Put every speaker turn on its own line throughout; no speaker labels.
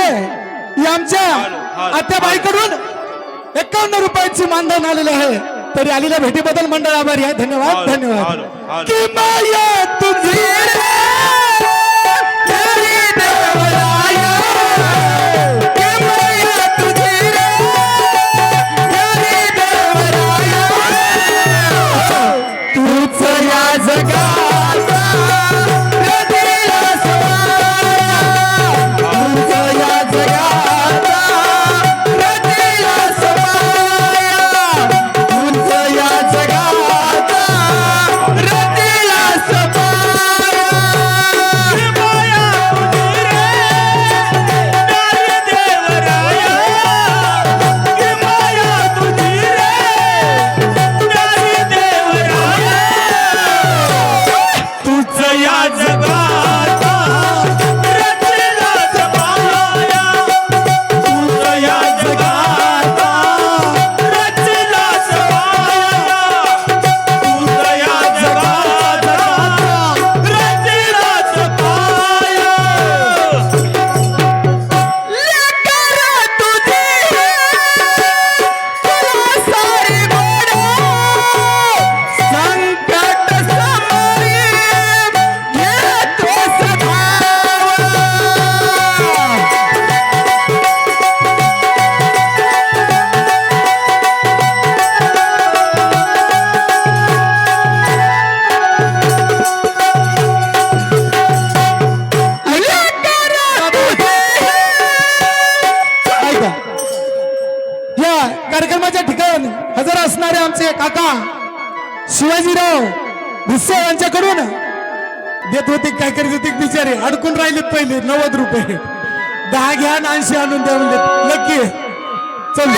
ही आमच्या. आत्याबाईकडून एकावन्न रुपयाची मानधन आलेले आहे. तरी आलेल्या भेटीबद्दल मंडळ आभारी आहे. धन्यवाद धन्यवाद. तुझी काका शिवाजीराव भुस्से यांच्याकडून देत होते काय करीत होते बिचारे अडकून राहिलेत पहिले नव्वद रुपये. दहा घ्या आणि ऐंशी आणून द्या म्हणजे नक्की. चल.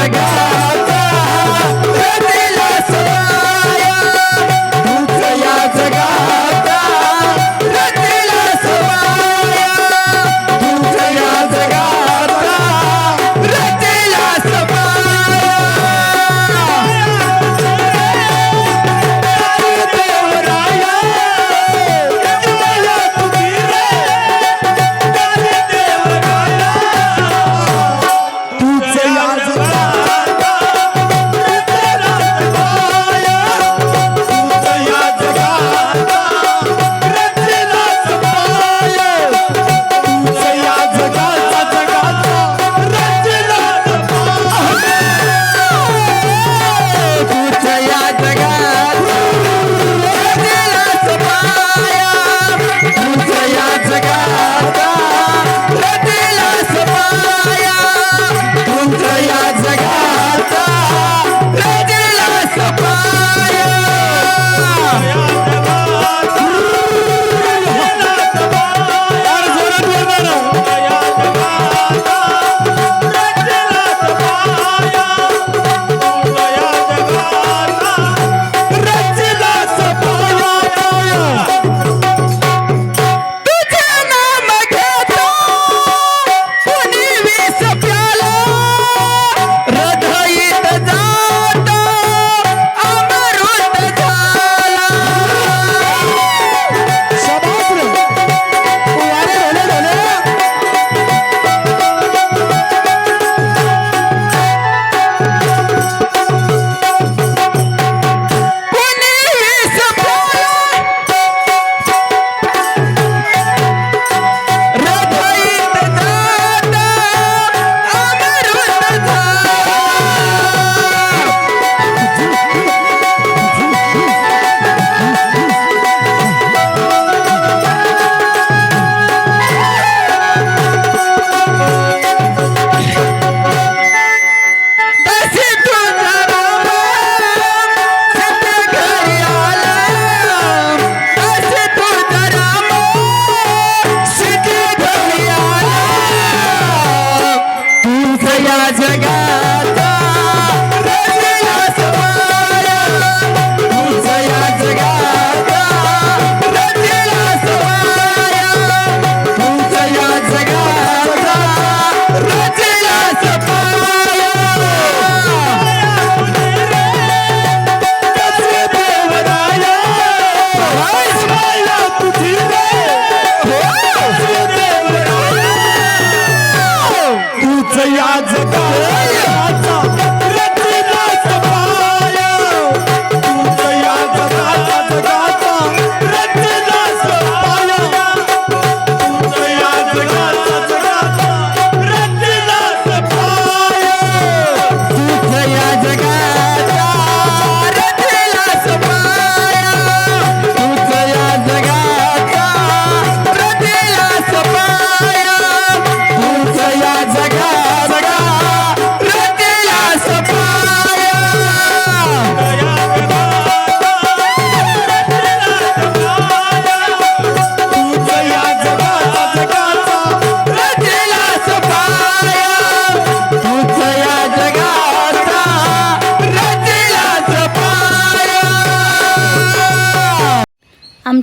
Obrigado.